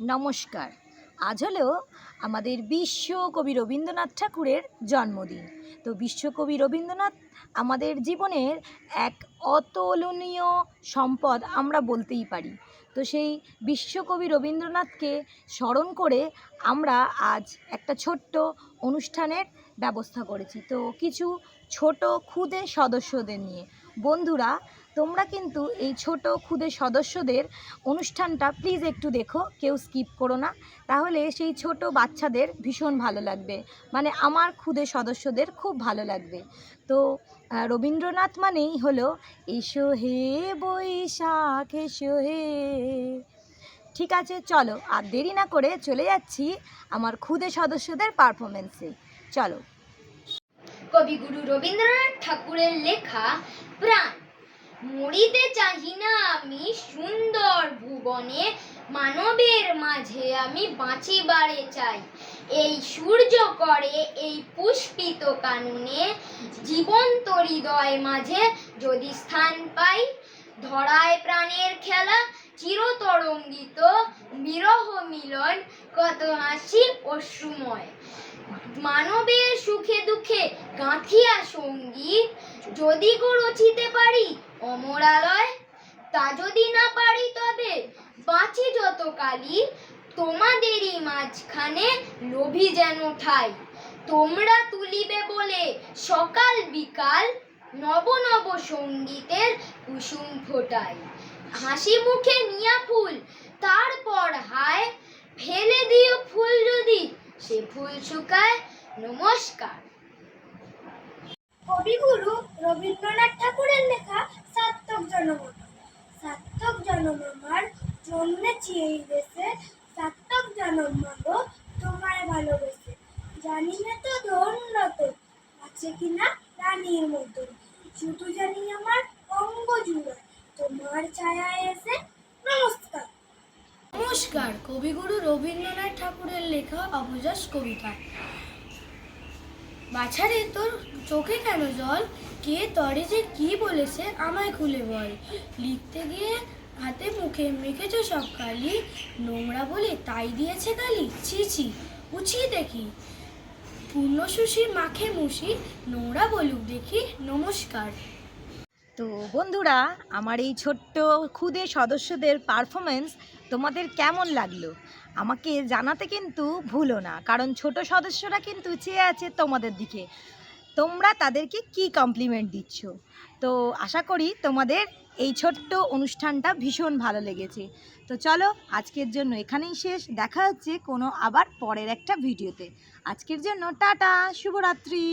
নমস্কার। আজ হলো আমাদের বিশ্বকবি রবীন্দ্রনাথ ঠাকুরের জন্মদিন। তো বিশ্বকবি রবীন্দ্রনাথ আমাদের জীবনের এক অতুলনীয় সম্পদ আমরা বলতেই পারি। তো সেই বিশ্বকবি রবীন্দ্রনাথকে স্মরণ করে আমরা আজ একটা ছোট্ট অনুষ্ঠানের ব্যবস্থা করেছি। তো কিছু ছোট ক্ষুদে সদস্যদের নিয়ে বন্ধুরা, তোমরা কিন্তু এই ছোট ক্ষুদে সদস্যদের অনুষ্ঠানটা প্লিজ একটু দেখো, কেউ স্কিপ করো না। তাহলে সেই ছোট বাচ্চাদের ভীষণ ভালো লাগবে। মানে আমার ক্ষুদে সদস্যদের খুব ভালো লাগবে। তো রবীন্দ্রনাথ মানেই হলো, এসো হে বৈশাখ, এসো হে। ঠিক আছে, চলো, আর দেরি না করে চলে যাচ্ছি আমার ক্ষুদে সদস্যদের পারফরমেন্সে চলো। কবিগুরু রবীন্দ্রনাথ ঠাকুরের লেখা প্রাণ। মরিতে চাহি না আমি সুন্দর ভুবনে, মানবের মাঝে আমি বাঁচিবারে চাই। এই সূর্য করে এই পুষ্পিত কাননে জীবন্ত হৃদয় মাঝে যদি স্থান পাই, ধরায় প্রাণের খেলা চিরতরঙ্গিত, বিরহ মিলন, কত হাসি অশ্রুময়। মানবের সুখে দুঃখে গাঁথিয়া সংগীত যদি গো রচিতে পারি অমরালয়, তা যদি না পারি তবে বাঁচি যত কালি তোমাদেরই মাঝখানে লোভী যেন ঠাই। তোমরা তুলিবে বলে সকাল বিকাল নব নব সঙ্গীতের কুসুম ফোটাই। হাসি মুখে নিয়া ফুল, তারপর হায় ফেলে দিও ফুল যদি সে ফুল শুকায় নমস্কার। কবিগুরু রবীন্দ্রনাথ ঠাকুরের লেখা সার্থক জনমন সার্থক জনমার জন্মেছি এই দেশে সার্থক জনম তোমায় ভালোবেসে। জানি না তো ধন্যত আছে কিনা রানীর মতো শুধু জানি আমার অঙ্গ জুড়ে, তোমার ছায়ায় এসে নমস্কার। নমস্কার, কবিগুরু রবীন্দ্রনাথ ঠাকুরের লেখা অবজাস কবিতা। বাছারে তোর চোখে কেন জল? কে তরে যে কি বলেছে আমায় খুলে বল। লিখতে গিয়ে হাতে মুখে মেখেছ সব কালি। নোংরা বলে তাই দিয়েছে কালি ছি ছি উচিয়ে দেখি। পূর্ণসুষি মাখে মুশি, নোংরা বলুক দেখি, নমস্কার। তো বন্ধুরা, আমার এই ছোট্ট ক্ষুদে সদস্যদের পারফরমেন্স তোমাদের কেমন লাগল? আমাকে জানাতে কিন্তু ভুলো না, কারণ ছোট সদস্যরা কিন্তু চেয়ে আছে তোমাদের দিকে। তোমরা তাদেরকে কি কমপ্লিমেন্ট দিচ্ছ? তো আশা করি তোমাদের এই ছোট্ট অনুষ্ঠানটা ভীষণ ভালো লেগেছে। তো চলো, আজকের জন্য এখানেই শেষ। দেখা হচ্ছে কোনো আবার পরের একটা ভিডিওতে। আজকের জন্য টাটা, শুভরাত্রি।